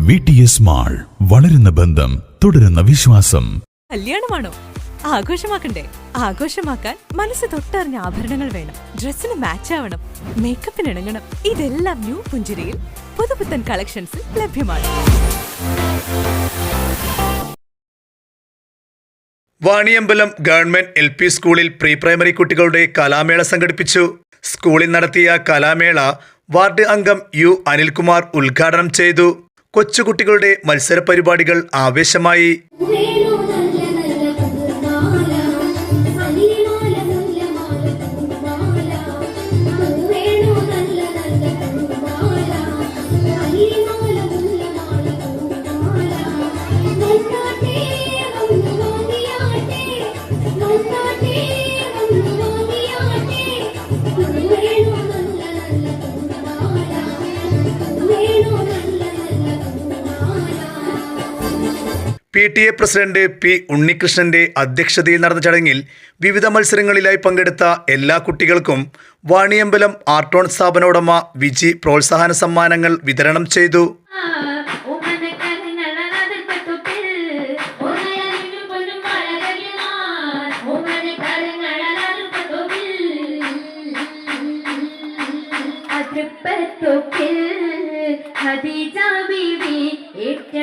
V T S mall വളരുന്ന ബന്ധം തുടരുന്ന വിശ്വാസം. കല്യാണമാണോ? ആഘോഷമാക്കണ്ടേ? ആഘോഷമാക്കാൻ മനസ്സ് തൊട്ടറിഞ്ഞ ആഭരണങ്ങൾ വേണം. ഡ്രസ്സിന് മാച്ച് ആവണം. മേക്കപ്പിന് ഇണങ്ങണം. ഇതെല്ലാം ന്യൂ പുഞ്ചിരിയിൽ പുതുപുത്തൻ കളക്ഷൻസിൽ ലഭ്യമാണ്. വാണിയമ്പലം ഗവൺമെന്റ് എൽ പി സ്കൂളിൽ പ്രീ പ്രൈമറി കുട്ടികളുടെ കലാമേള സംഘടിപ്പിച്ചു. സ്കൂളിൽ നടത്തിയ കലാമേള വാർഡ് അംഗം യു അനിൽകുമാർ ഉദ്ഘാടനം ചെയ്തു. കൊച്ചുകുട്ടികളുടെ മത്സര പരിപാടികൾ ആവേശമായി P T A president P ഉണ്ണികൃഷ്ണന്റെ അധ്യക്ഷതയിൽ നടന്ന ചടങ്ങിൽ വിവിധ മത്സരങ്ങളിലായി പങ്കെടുത്ത എല്ലാ കുട്ടികൾക്കും വാണിയമ്പലം ആർട്ടോൺ സ്ഥാപന ഉടമ വിജി പ്രോത്സാഹന സമ്മാനങ്ങൾ വിതരണം ചെയ്തു ഖദീജ ബീവി ഏറ്റവും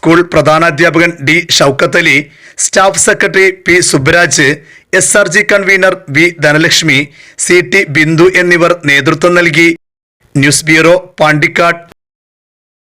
school പ്രധാനാധ്യാപകൻ D Shoukath Ali staff secretary P Subraj S R G convener V Dhanalakshmi C T Bindu എന്നിവർ നേതൃത്വം നൽകി. News bureau Pandikkad.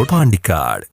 Road Pandikkad